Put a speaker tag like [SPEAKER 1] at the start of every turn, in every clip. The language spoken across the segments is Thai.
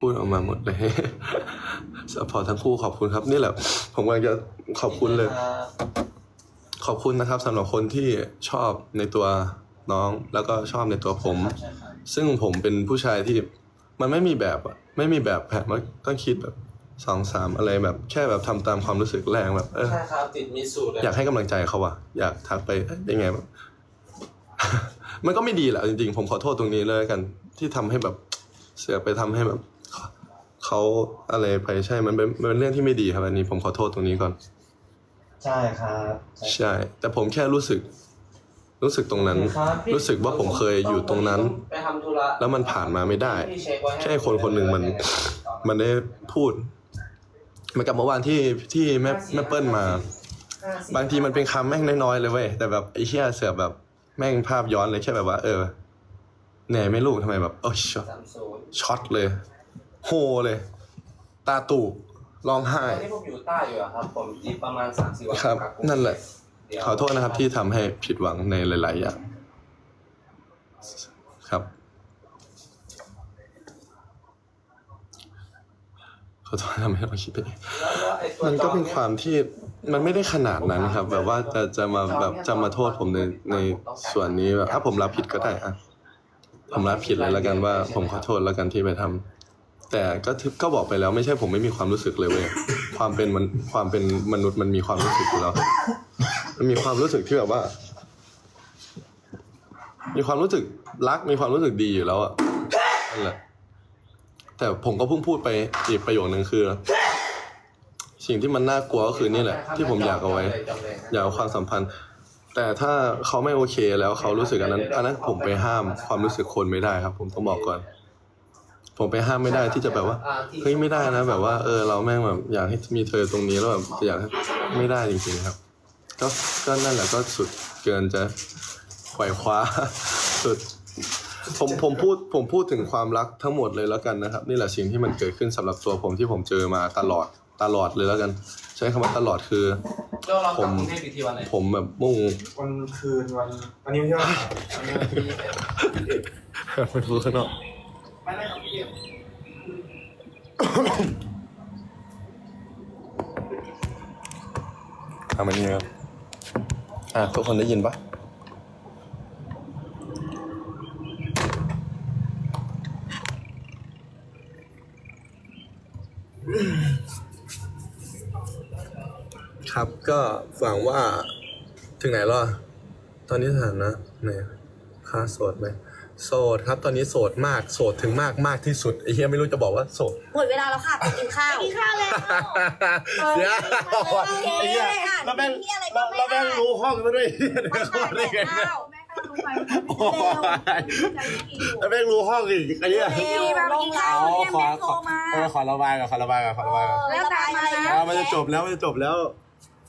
[SPEAKER 1] พูดออกมาหมดเลยสปอร์ตทั้งคู่ขอบคุณครับ นี่แหละ ผมกำลังจะขอบคุณเลย ขอบคุณนะครับสำหรับคนที่ชอบในตัวน้องแล้วก็ชอบในตัวผม
[SPEAKER 2] ใช่ครับ
[SPEAKER 1] ซึ่งผมเป็นผู้ชายที่มันไม่มีแบบอะไม่มีแบบแผนว่าต้องคิดแบบสองสามอะไรแบบแค่แบบทำตามความรู้สึกแรงแบบเออ
[SPEAKER 2] ใช่ครับติดมิสูเลย
[SPEAKER 1] อยากให้กำลังใจเขาอะอยากทักไปเอ้ยเป็นไงแบบมันก็ไม่ดีแหละจริงๆ ผมขอโทษตรงนี้เลยละกัน ที่ทำให้แบบเสือกไปทำให้แบบ เขาเขาอะไรไปใช่มันเป็นมันเป็นเรื่องที่ไม่ดีครับอันนี้ผมขอโทษตรงนี้ก่อน
[SPEAKER 3] ใช่ครับใช่
[SPEAKER 1] ใช่แต่ผมแค่รู้สึก รู้สึกตรงนั้น
[SPEAKER 3] ครับพี่
[SPEAKER 1] รู้สึกว่าผมเคยอยู่ตรงนั้น
[SPEAKER 2] ไปทำธุระ
[SPEAKER 1] แล้วมันผ่านมาไม่ได้
[SPEAKER 2] พี่เช็คไว้ให้
[SPEAKER 1] แค่คนคนหนึ่งมัน มันได้พูดเหมือนกับเมื่อวานที่ที่แม่แม่เปิ้ลมา บางทีมันเป็นคำแม่งน้อยๆเลยเว้ยแต่แบบไอ้เชี่ยเสือกแบบแม่งภาพย้อนเลยแค่แบบว่า เออเหนื่อยไหม่ลูกทำไมแบบโอ้ยช็อต
[SPEAKER 2] สามศูนย์
[SPEAKER 1] ช็อตเลย โฮเลย ตาตูบร้องไห้
[SPEAKER 2] ตอนนี้ผมอยู่ใต้อยู่อะครับ ผมจีประมาณสามสี่วัน
[SPEAKER 1] ครับ
[SPEAKER 2] กลั
[SPEAKER 1] นั่นแหละ
[SPEAKER 2] เดี๋ยว
[SPEAKER 1] ขอโทษนะครับที่ทำให้ผิดหวังในหลาย ๆ อย่าง ครับ ขอโทษทำให้เราคิดไปเอง
[SPEAKER 2] แล้วแล้วไอ้ตัว
[SPEAKER 1] มันก็เป็น
[SPEAKER 2] จองย
[SPEAKER 1] ความที่มันไม่ได้ขนาดนั้นครับ แบบว่าจะจะมาแบบจะมาโทษผมในในส่วนนี้แบบถ้าผมรับผิดก็ได้อะผมรับผิดเลยแล้วกันว่า ผมขอโทษแล้วกันที่ไปทำ แต่ก็ทึก็บอกไปแล้วไม่ใช่ผมไม่มีความรู้สึกเลยเว้ยความเป็นมันความเป็นมนุษย์มันมีความรู้สึกอยู่แล้วมันมีความรู้สึกที่แบบว่า มีความรู้สึกรักมีความรู้สึกดีอยู่แล้วอะนั่นแหละแต่ผมก็เพิ่งพูดไปอีกประโยคนึงคือ สิ่งที่มันน่ากลัวก็คือนี่แหละ ที่ผมอยากเอาไว้ อยากเอาความสัมพันธ์ แต่ถ้าเขาไม่โอเคแล้วเขารู้สึกอันนั้น อันนั้นผมไปห้ามความรู้สึกคนไม่ได้ครับ ผมต้องบอกก่อน ผมไปห้ามไม่ได้ที่จะแบบว่า
[SPEAKER 2] อ่ที่
[SPEAKER 1] เฮ้ยไม่ได้นะแบบว่าเออเราแม่งแบบอยากให้มีเธอตรงนี้แล้วแบบอยากให้ไม่ได้จริงๆครับ ก็ก็นั่นแหละก็สุดเกินจะไขว่คว้าสุดผมผมพูดผมพูดถึงความรักทั้งหมดเลยแล้วกันนะครับ นี่แหละสิ่งที่มันเกิดขึ้นสำหรับตัวผมที่ผมเจอมาตลอดตลอดเลยแล้วกัน ใช้คำว่าตลอดคือ
[SPEAKER 2] ก็เรากลับ
[SPEAKER 1] ผม
[SPEAKER 2] กรุงเทพอีกทีวันไหน
[SPEAKER 1] ผมแบบมุ่ง
[SPEAKER 3] วันคืนวันวันนี้วันที่เท่าไหร่
[SPEAKER 2] วันนี้วันที่ยี่สิบเอ็ด
[SPEAKER 1] ไปดูข้างนอก
[SPEAKER 3] ไม่ได้ครับพี่
[SPEAKER 1] ทำอันนี้ครับ อะทุกคนได้ยินปะครับก็หวังว่าถึงไหนล้วอะตอนนี้สถานะไหนค่าโสดไหม โสดครับ ตอนนี้โสดมากโสดถึงมากมากที่สุดไอ้เหี้ยไม่รู้จะบอกว่าโสด
[SPEAKER 4] หมดเวลาแล้วค่ะไปกินข้าว
[SPEAKER 5] กินข้าวแล้ว
[SPEAKER 1] เดี๋ยวไอ้เหี้ยแล้วแม่งแล้วแล้วแม่งรู้ห้องซะด้วยเดี๋ยวเข้ามาได้ไงเนี่ย
[SPEAKER 5] แม่ก็รู้ไป
[SPEAKER 1] โอ้ยแล้วแม่งรู้ห้องอีกไอ้เหี้ย
[SPEAKER 5] เร็วลงข้าว
[SPEAKER 1] อ๋อ
[SPEAKER 5] เนี่ย
[SPEAKER 1] ขอ
[SPEAKER 5] แม่
[SPEAKER 1] ข
[SPEAKER 5] โทร
[SPEAKER 1] อ
[SPEAKER 5] มา
[SPEAKER 1] เออขอระบายก่อนขอระบายก่อนขอระบายก่อน
[SPEAKER 5] แล้วตามมานะ
[SPEAKER 1] อ่ามันจะจบแล้วมันจะจบแล้ว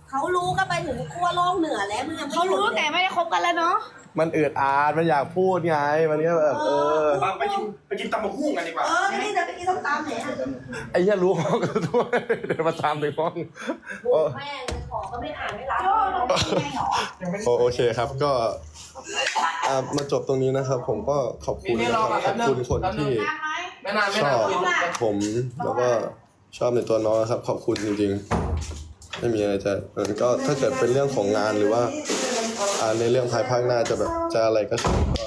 [SPEAKER 4] เขารู้ก็ไปถึงขั้วโลกเหนือแล้วมึงยังไม่
[SPEAKER 5] เขารู้แต่ไม่ได้คบกันแล้วเนาะ
[SPEAKER 1] มันอืดอาดมันอยากพูดไงมันก็แบบเออ
[SPEAKER 3] ไปกินไปกินตำมะฮุ่งกันดีกว่า
[SPEAKER 4] เออนี่จะไปกินส้มตำไหนอะ
[SPEAKER 1] ไอ้เหี้ยรู้ห้องกันด้วยเดินมาตามถึงห้องโอ้
[SPEAKER 4] แม่งขอก็ไม่อ่านไม่รับ
[SPEAKER 5] โจ้ลงยังไงหรอ
[SPEAKER 1] โอโอเคครับก็อ่ามาจบตรงนี้นะครับ ผมก็ขอบคุณนะครับขอบคุณคนที่
[SPEAKER 5] นานไหม
[SPEAKER 2] ไม่นานไม่
[SPEAKER 1] ช
[SPEAKER 2] นา
[SPEAKER 1] อนบผมแล้วก็ชอบในตัวน้องนะครับ ขอบคุณจริงๆ ไม่มีอะไรจะเออก็ถ้าเกิดเป็นเรื่องของงานหรือว่า อ่าในเรื่องภายภาคหน้าจะแบบจะอะไรก็ช่างก็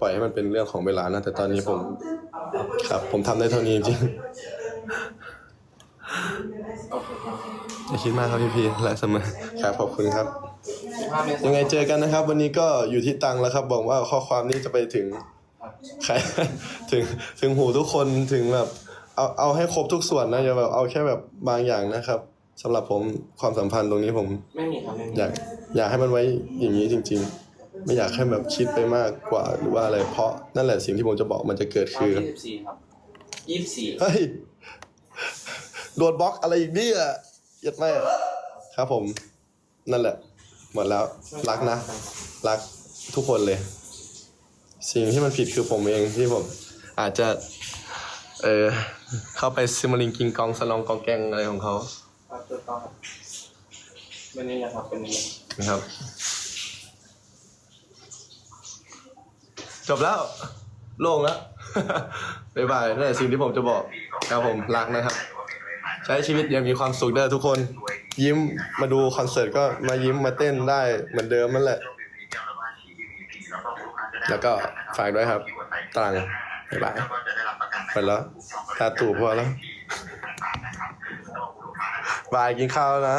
[SPEAKER 1] ปล่อยให้มันเป็นเรื่องของเวลานะ แต่ตอนนี้ผมครับผมทำได้เท่านี้จริงอย่าคิดมากครับพี่พีและเสมอครับขอบคุณครับ ยังไงเจอกันนะครับ วันนี้ก็อยู่ที่ตังแล้วครับบอกว่าข้อความนี้จะไปถึงใครถึงถึงหูทุกคนถึงแบบเอาเอาให้ครบทุกส่วนนะอย่าแบบเอาแค่แบบบางอย่างนะครับ สำหรับผมความสัมพันธ์ตรงนี้ผม
[SPEAKER 2] ไม่มีครับไม่มี
[SPEAKER 1] อยากอยากให้มันไว้อย่างนี้จริง ๆ ไม่อยากให้แบบคิดไปมากกว่าหรือว่าอะไรเพราะนั่นแหละสิ่งที่ผมจะบอกมันจะเกิด
[SPEAKER 2] วัน
[SPEAKER 1] คือ
[SPEAKER 2] ที่สิบสี่ครับยี่สิบสี่
[SPEAKER 1] เฮ้ยโดนบล็อกอะไรอีกเนี่ยเหี้ยัดแม่ครับผม นั่นแหละ หมดแล้วรักนะ รักทุกคนเลย สิ่งที่มันผิดคือผมเองที่ผม อาจจะ เออเข้าไปซิมลิงกิงกองสลองกองแกงอะไรของเขา
[SPEAKER 2] ครับถูกต้องครับวันนี้นะครับเป็นนี้
[SPEAKER 1] นะครับ จบแล้ว โล่งแล้ว บ๊ายบายนั่นแหละสิ่งที่ผมจะบอกครับผมรักนะครับ ใช้ชีวิตอยังมีความสุขเด้อทุกคน ยิ้มมาดูคอนเสิร์ตก็มายิ้มมาเต้นได้เหมือนเดิมนั่นแหละ แล้วก็ฝากด้วยครับตรังบ๊ายบายไปแล้วตาตู่พอแล้ว บายกินข้าวแล้วนะ